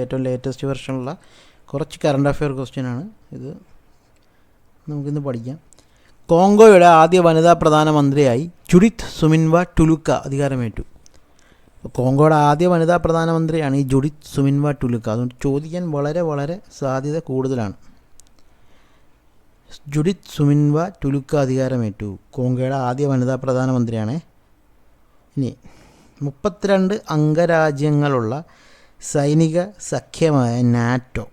ഏറ്റവും ലേറ്റസ്റ്റ് വെർഷനുള്ള കുറച്ച് current affair ക്വസ്റ്റ്യനാണ് ഇത് നമുക്കിന്ന് പഠിക്കാം. കോങ്കോയുടെ ആദ്യ വനിതാ പ്രധാനമന്ത്രിയായി ജുഡിത്ത് സുമിൻവ ടുലുക്ക അധികാരമേറ്റു. കോങ്കോയുടെ ആദ്യ വനിതാ പ്രധാനമന്ത്രിയാണ് ഈ ജുഡിത്ത് സുമിൻവ ടുലുക്ക. അതുകൊണ്ട് ചോദിക്കാൻ വളരെ വളരെ സാധ്യത കൂടുതലാണ്. ജുഡിത്ത് സുമിൻവ ടുലുക്ക അധികാരമേറ്റു. കോങ്കോയുടെ ആദ്യ വനിതാ പ്രധാനമന്ത്രിയാണ്. ഇനി മുപ്പത്തിരണ്ട് അംഗരാജ്യങ്ങളുള്ള സൈനിക സഖ്യമായ നാറ്റോ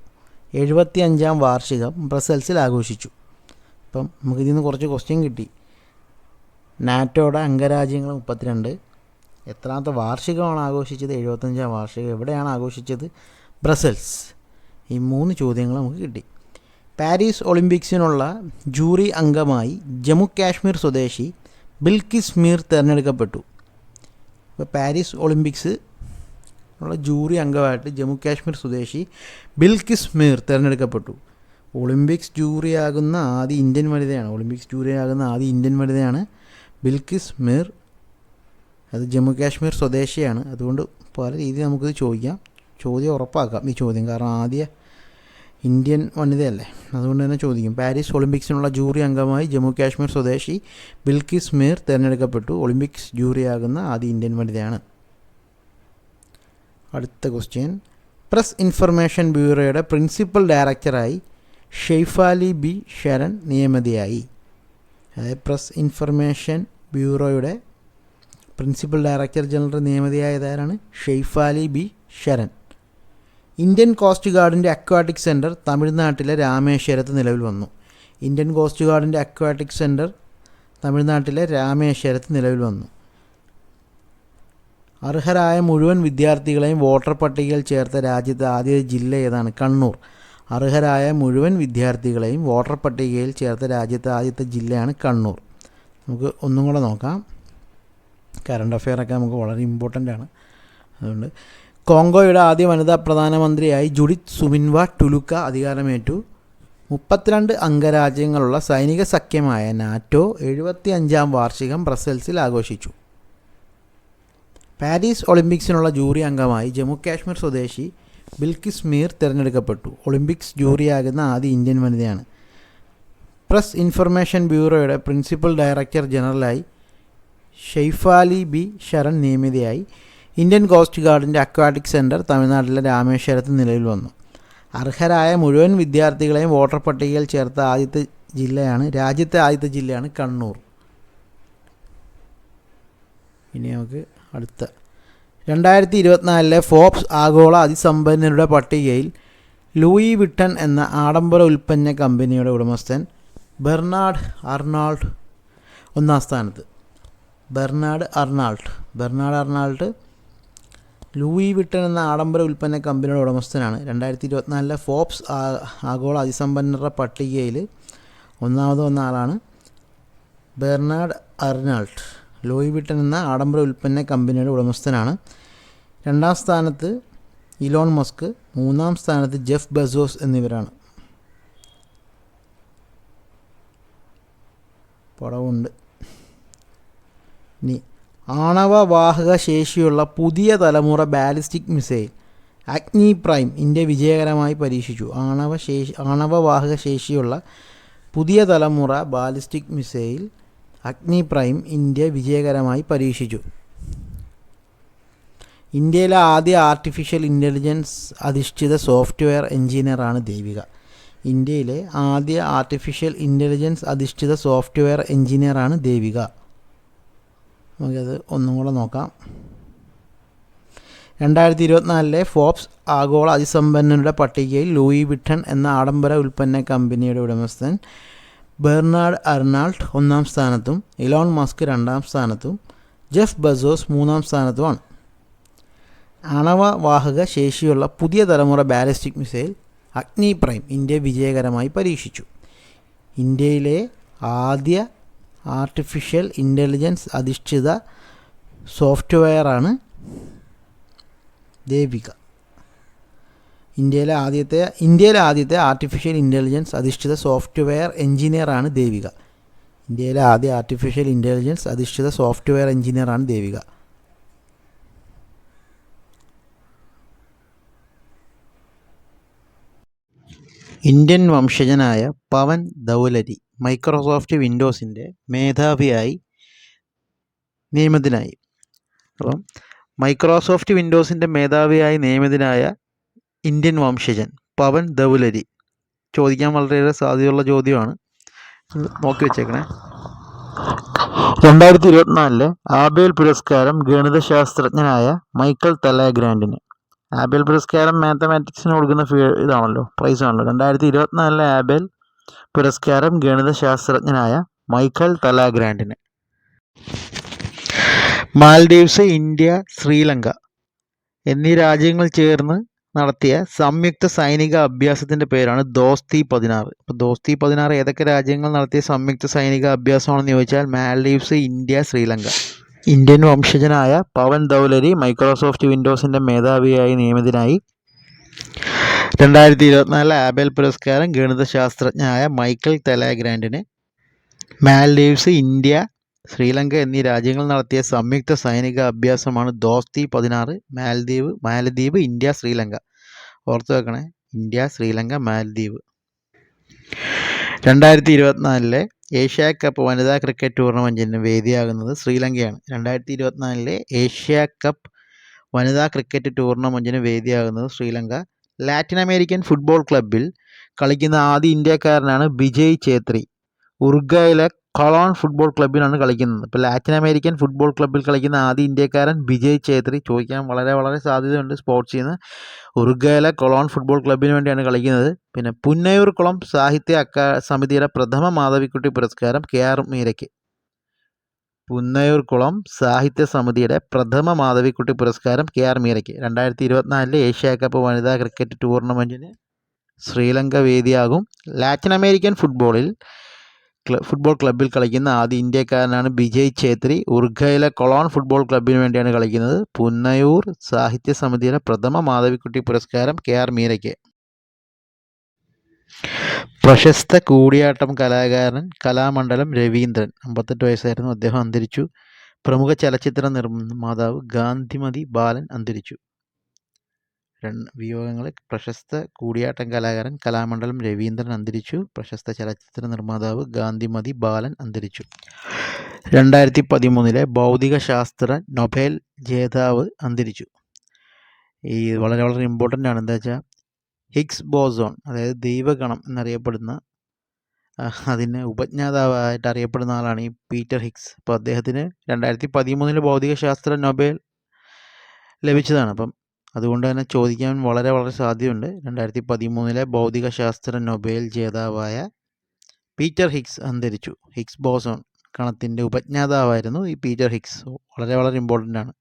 എഴുപത്തി അഞ്ചാം വാർഷികം ബ്രസൽസിൽ ആഘോഷിച്ചു. അപ്പം നമുക്കിതിൽ നിന്ന് കുറച്ച് ക്വസ്റ്റ്യൻ കിട്ടി. നാറ്റോയുടെ അംഗരാജ്യങ്ങൾ മുപ്പത്തിരണ്ട്. എത്രാമത്തെ വാർഷികമാണ് ആഘോഷിച്ചത്? എഴുപത്തഞ്ചാം വാർഷികം എവിടെയാണ് ആഘോഷിച്ചത്? ബ്രസൽസ്. ഈ മൂന്ന് ചോദ്യങ്ങൾ നമുക്ക് കിട്ടി. പാരീസ് ഒളിമ്പിക്സിനുള്ള ജൂറി അംഗമായി ജമ്മു കാശ്മീർ സ്വദേശി ബിൽക്കിസ് മീർ തിരഞ്ഞെടുക്കപ്പെട്ടു. ഇപ്പോൾ പാരീസ് ഒളിമ്പിക്സ് ഉള്ള ജൂറി അംഗമായിട്ട് ജമ്മു കാശ്മീർ സ്വദേശി ബിൽകിസ് മീർ തിരഞ്ഞെടുക്കപ്പെട്ടു. ഒളിമ്പിക്സ് ജൂറിയാകുന്ന ആദ്യ ഇന്ത്യൻ വനിതയാണ്. ഒളിമ്പിക്സ് ജൂറിയാകുന്ന ആദ്യ ഇന്ത്യൻ വനിതയാണ് ബിൽകിസ് മീർ. അത് ജമ്മു കാശ്മീർ സ്വദേശിയാണ്. അതുകൊണ്ട് പല രീതിയിൽ നമുക്കിത് ചോദിക്കാം. ചോദ്യം ഉറപ്പാക്കാം ഈ ചോദ്യം. കാരണം ആദ്യ ഇന്ത്യൻ വനിതയല്ലേ. അതുകൊണ്ട് തന്നെ ചോദിക്കും. പാരീസ് ഒളിമ്പിക്സിനുള്ള ജൂറി അംഗമായി ജമ്മു കാശ്മീർ സ്വദേശി ബിൽകിസ് മീർ തിരഞ്ഞെടുക്കപ്പെട്ടു. ഒളിമ്പിക്സ് ജൂറിയാകുന്ന ആദ്യ ഇന്ത്യൻ വനിതയാണ്. അടുത്ത ക്വസ്റ്റ്യൻ പ്രസ് ഇൻഫർമേഷൻ ബ്യൂറോയുടെ പ്രിൻസിപ്പൽ ഡയറക്ടറായി ഷെയ്ഫാലി ബി ശരൺ നിയമതിയായി. അതായത് പ്രസ് ഇൻഫർമേഷൻ ബ്യൂറോയുടെ principal director general നിയമതിയായതാരാണ് Shefali B Sharan. Indian coast ഗാർഡിന്റെ aquatic centre തമിഴ്നാട്ടിലെ രാമേശ്വരത്ത് നിലവിൽ വന്നു. ഇന്ത്യൻ കോസ്റ്റ് ഗാർഡിന്റെ അക്വാട്ടിക് സെന്റർ തമിഴ്നാട്ടിലെ രാമേശ്വരത്ത് നിലവിൽ വന്നു. അർഹരായ മുഴുവൻ വിദ്യാർത്ഥികളെയും വോട്ടർ പട്ടികയിൽ ചേർത്ത രാജ്യത്തെ ആദ്യ ജില്ല ഏതാണ്? കണ്ണൂർ. അർഹരായ മുഴുവൻ വിദ്യാർത്ഥികളെയും വോട്ടർ പട്ടികയിൽ ചേർത്ത രാജ്യത്തെ ആദ്യത്തെ ജില്ലയാണ് കണ്ണൂർ. നമുക്ക് ഒന്നും കൂടെ നോക്കാം. കറണ്ട് അഫെയറൊക്കെ നമുക്ക് വളരെ ഇമ്പോർട്ടന്റ് ആണ്. അതുകൊണ്ട് കോങ്കോയുടെ ആദ്യ വനിതാ പ്രധാനമന്ത്രിയായി ജുഡിത് സുമിൻവ ടുലുക്ക അധികാരമേറ്റു. മുപ്പത്തിരണ്ട് അംഗരാജ്യങ്ങളുള്ള സൈനിക സഖ്യമായ നാറ്റോ എഴുപത്തി അഞ്ചാം വാർഷികം ബ്രസൽസിൽ ആഘോഷിച്ചു. പാരീസ് ഒളിമ്പിക്സിനുള്ള ജൂറി അംഗമായി ജമ്മു കാശ്മീർ സ്വദേശി ബിൽക്കിസ് മീർ തിരഞ്ഞെടുക്കപ്പെട്ടു. ഒളിമ്പിക്സ് ജൂറിയാകുന്ന ആദ്യ ഇന്ത്യൻ വനിതയാണ്. പ്രസ് ഇൻഫർമേഷൻ ബ്യൂറോയുടെ പ്രിൻസിപ്പൽ ഡയറക്ടർ ജനറലായി ഷെയ്ഫാലി ബി ശരൺ നിയമിതയായി ഇന്ത്യൻ കോസ്റ്റ് ഗാർഡിന്റെ അക്വാട്ടിക് സെന്റർ തമിഴ്നാട്ടിലെ രാമേശ്വരത്ത് നിലവിൽ വന്നു. അർഹരായ മുഴുവൻ വിദ്യാർത്ഥികളെയും വോട്ടർ പട്ടികയിൽ ചേർത്ത ആദ്യത്തെ ജില്ലയാണ് രാജ്യത്തെ ആദ്യത്തെ ജില്ലയാണ് കണ്ണൂർ. ഇനി നമുക്ക് അടുത്ത. രണ്ടായിരത്തി ഇരുപത്തിനാലിലെ ഫോബ്സ് ആഗോള അതിസമ്പന്നരുടെ പട്ടികയിൽ ലൂയി വിട്ടൺ എന്ന ആഡംബര ഉൽപ്പന്ന കമ്പനിയുടെ ഉടമസ്ഥൻ ബെർണാഡ് അർണാൾഡ് ഒന്നാം സ്ഥാനത്ത്. Bernard Arnault. Bernard Arnault Louis Vuitton എന്ന ആഡംബര ഉൽപ്പന്ന കമ്പനിയുടെ ഉടമസ്ഥനാണ്. രണ്ടായിരത്തി ഇരുപത്തിനാലിലെ ഫോബ്സ് ആഗോള അതിസമ്പന്നരുടെ പട്ടികയിൽ ഒന്നാമത് വന്ന ആളാണ് ബെർണാഡ് അർണാൾട്ട് ലൂയി വിട്ടൻ എന്ന ആഡംബര ഉൽപ്പന്ന കമ്പനിയുടെ ഉടമസ്ഥനാണ്. രണ്ടാം സ്ഥാനത്ത് ഇലോൺ മസ്ക് മൂന്നാം സ്ഥാനത്ത് ജെഫ് ബസോസ് എന്നിവരാണ്. പടവുണ്ട്. ഇനി ആണവവാഹക ശേഷിയുള്ള പുതിയ തലമുറ ballistic missile Agni prime India വിജയകരമായി പരീക്ഷിച്ചു. ആണവ ശേഷി ആണവവാഹക ശേഷിയുള്ള പുതിയ തലമുറ ballistic missile Agni prime India വിജയകരമായി പരീക്ഷിച്ചു. ഇന്ത്യയിലെ ആദ്യ ആർട്ടിഫിഷ്യൽ ഇന്റലിജൻസ് അധിഷ്ഠിത സോഫ്റ്റ്വെയർ എഞ്ചിനീയറാണ് ദേവിക. ഇന്ത്യയിലെ ആദ്യ ആർട്ടിഫിഷ്യൽ ഇന്റലിജൻസ് അധിഷ്ഠിത സോഫ്റ്റ്വെയർ എഞ്ചിനീയറാണ് ദേവിക. നമുക്കത് ഒന്നും കൂടെ നോക്കാം. രണ്ടായിരത്തി ഇരുപത്തിനാലിലെ ഫോബ്സ് ആഗോള അതിസമ്പന്നരുടെ പട്ടികയിൽ ലൂയി വിട്ടൺ എന്ന ആഡംബര ഉൽപ്പന്ന കമ്പനിയുടെ ഉടമസ്ഥൻ ബെർണാഡ് അർണാൾട്ട് ഒന്നാം സ്ഥാനത്തും ഇലോൺ മസ്ക് രണ്ടാം സ്ഥാനത്തും ജെഫ് ബസോസ് മൂന്നാം സ്ഥാനത്തുമാണ്. ആണവ വാഹക ശേഷിയുള്ള പുതിയ തലമുറ ballistic missile Agni prime India വിജയകരമായി പരീക്ഷിച്ചു. ഇന്ത്യയിലെ ആദ്യ ആർട്ടിഫിഷ്യൽ ഇന്റലിജൻസ് അധിഷ്ഠിത സോഫ്റ്റ്വെയറാണ് ദേവിക. ഇന്ത്യയിലെ ആദ്യത്തെ ഇന്ത്യയിലെ ആദ്യത്തെ ആർട്ടിഫിഷ്യൽ ഇന്റലിജൻസ് അധിഷ്ഠിത സോഫ്റ്റ്വെയർ എഞ്ചിനീയറാണ് ദേവിക. ഇന്ത്യയിലെ ആദ്യ ആർട്ടിഫിഷ്യൽ ഇന്റലിജൻസ് അധിഷ്ഠിത സോഫ്റ്റ്വെയർ എഞ്ചിനീയറാണ് ദേവിക. ഇന്ത്യൻ വംശജനായ പവൻ ദൗലരി മൈക്രോസോഫ്റ്റ് വിൻഡോസിന്റെ മേധാവിയായി നിയമിതനായി. അപ്പം മൈക്രോസോഫ്റ്റ് വിൻഡോസിന്റെ മേധാവിയായി നിയമിതനായ ഇന്ത്യൻ വംശജൻ പവൻ ദവുലരി ചോദിക്കാൻ വളരെയേറെ സാധ്യതയുള്ള ചോദ്യമാണ്. നോക്കി വെച്ചേക്കണേ. രണ്ടായിരത്തി ഇരുപത്തിനാലിലെ ആബേൽ പുരസ്കാരം ഗണിതശാസ്ത്രജ്ഞനായ മൈക്കൽ തലാഗ്രാൻഡിന്. ആബേൽ പുരസ്കാരം മാത്തമാറ്റിക്സിന് കൊടുക്കുന്ന ഫീ ഇതാണല്ലോ പ്രൈസ് ആണല്ലോ. രണ്ടായിരത്തി ഇരുപത്തിനാലിലെ ആബേൽ പുരസ്കാരം ഗണിതശാസ്ത്രജ്ഞനായ മൈക്കൽ തലാഗ്രാൻഡിന്. മാൽഡീവ്സ് ഇന്ത്യ ശ്രീലങ്ക എന്നീ രാജ്യങ്ങൾ ചേർന്ന് നടത്തിയ സംയുക്ത സൈനിക അഭ്യാസത്തിന്റെ പേരാണ് ദോസ്തി പതിനാറ്. അപ്പോൾ ദോസ്തി പതിനാറ് ഏതൊക്കെ രാജ്യങ്ങൾ നടത്തിയ സംയുക്ത സൈനിക അഭ്യാസമാണെന്ന് ചോദിച്ചാൽ മാലീവ്സ് ഇന്ത്യ ശ്രീലങ്ക. ഇന്ത്യൻ വംശജനായ പവൻ ധൗലരി മൈക്രോസോഫ്റ്റ് വിൻഡോസിന്റെ മേധാവിയായി നിയമിതനായി. രണ്ടായിരത്തി ഇരുപത്തിനാലിലെ ആബേൽ പുരസ്കാരം ഗണിതശാസ്ത്രജ്ഞനായ മൈക്കൽ തെലാഗ്രാൻഡിന്. മാലീവ്സ് ഇന്ത്യ ശ്രീലങ്ക എന്നീ രാജ്യങ്ങൾ നടത്തിയ സംയുക്ത സൈനിക അഭ്യാസമാണ് ദോസ്തി പതിനാറ് മാലദ്വീപ് മാലദ്വീപ് ഇന്ത്യ ശ്രീലങ്ക. ഓർത്തു വെക്കണേ ഇന്ത്യ ശ്രീലങ്ക മാലദ്വീപ് രണ്ടായിരത്തി ഇരുപത്തിനാലിലെ ഏഷ്യ കപ്പ് വനിതാ ക്രിക്കറ്റ് ടൂർണമെന്റിന് വേദിയാകുന്നത് ശ്രീലങ്കയാണ്. രണ്ടായിരത്തി ഇരുപത്തിനാലിലെ ഏഷ്യ കപ്പ് വനിതാ ക്രിക്കറ്റ് ടൂർണമെന്റിന് വേദിയാകുന്നത് ശ്രീലങ്ക. ലാറ്റിൻ അമേരിക്കൻ ഫുട്ബോൾ ക്ലബിൽ കളിക്കുന്ന ആദ്യ ഇന്ത്യക്കാരനാണ് വിജയ് ഛേത്രി. ഉറുഗ്വയിലെ കൊളോൺ ഫുട്ബോൾ ക്ലബിലാണ് കളിക്കുന്നത്. ഇപ്പോൾ ലാറ്റിൻ അമേരിക്കൻ ഫുട്ബോൾ ക്ലബ്ബിൽ കളിക്കുന്ന ആദ്യ ഇന്ത്യക്കാരൻ വിജയ് ഛേത്രി ചോദിക്കാൻ വളരെ വളരെ സാധ്യതയുണ്ട് സ്പോർട്സ് ചെയ്യുന്ന ഉറുഗേല കൊളോൺ ഫുട്ബോൾ ക്ലബ്ബിന് വേണ്ടിയാണ് കളിക്കുന്നത്. പിന്നെ പുന്നയൂർ കുളം സാഹിത്യ അക്കാ സമിതിയുടെ പ്രഥമ മാധവിക്കുട്ടി പുരസ്കാരം കെ ആർ മീരയ്ക്ക്. പുന്നയൂർകുളം സാഹിത്യ സമിതിയുടെ പ്രഥമ മാധവിക്കുട്ടി പുരസ്കാരം കെ ആർ മീരയ്ക്ക്. രണ്ടായിരത്തി ഇരുപത്തിനാലിലെ ഏഷ്യ കപ്പ് വനിതാ ക്രിക്കറ്റ് ടൂർണമെന്റിന് ശ്രീലങ്ക വേദിയാകും. ലാറ്റിൻ അമേരിക്കൻ ഫുട്ബോളിൽ ഫുട്ബോൾ ക്ലബ്ബിൽ കളിക്കുന്ന ആദ്യ ഇന്ത്യക്കാരനാണ് വിജയ് ഛേത്രി. ഉർഖയിലെ കൊളോൺ ഫുട്ബോൾ ക്ലബ്ബിന് വേണ്ടിയാണ് കളിക്കുന്നത്. പുന്നയൂർ സാഹിത്യ സമിതിയുടെ പ്രഥമ മാധവിക്കുട്ടി പുരസ്കാരം കെ ആർ മീരയ്ക്ക്. പ്രശസ്ത കൂടിയാട്ടം കലാകാരൻ കലാമണ്ഡലം രവീന്ദ്രൻ. അമ്പത്തെട്ട് വയസ്സായിരുന്നു അദ്ദേഹം അന്തരിച്ചു. പ്രമുഖ ചലച്ചിത്ര നിർമ്മാതാവ് ഗാന്ധിമതി ബാലൻ അന്തരിച്ചു. വിയോഗങ്ങൾ പ്രശസ്ത കൂടിയാട്ടം കലാകാരൻ കലാമണ്ഡലം രവീന്ദ്രൻ അന്തരിച്ചു. പ്രശസ്ത ചലച്ചിത്ര നിർമ്മാതാവ് ഗാന്ധിമതി ബാലൻ അന്തരിച്ചു. രണ്ടായിരത്തി പതിമൂന്നിലെ ഭൗതിക ശാസ്ത്ര നൊബേൽ ജേതാവ് അന്തരിച്ചു. ഈ വളരെ വളരെ ഇമ്പോർട്ടന്റ് ആണ്. എന്താ വെച്ചാൽ ഹിഗ്സ് ബോസോൺ അതായത് ദൈവഗണം എന്നറിയപ്പെടുന്ന അതിന് ഉപജ്ഞാതാവായിട്ട് അറിയപ്പെടുന്ന ആളാണ് ഈ പീറ്റർ ഹിഗ്സ്. അപ്പോൾ അദ്ദേഹത്തിന് രണ്ടായിരത്തി പതിമൂന്നിൽ ഭൗതികശാസ്ത്ര നൊബേൽ ലഭിച്ചതാണ്. അപ്പം അതുകൊണ്ട് തന്നെ ചോദിക്കാൻ വളരെ വളരെ സാധ്യതയുണ്ട്. രണ്ടായിരത്തി പതിമൂന്നിലെ ഭൗതികശാസ്ത്ര നൊബേൽ ജേതാവായ പീറ്റർ ഹിക്സ് അന്തരിച്ചു. ഹിക്സ് ബോസോൺ കണത്തിന്റെ ഉപജ്ഞാതാവായിരുന്നു ഈ പീറ്റർ ഹിക്സ് വളരെ വളരെ ഇമ്പോർട്ടന്റ് ആണ്.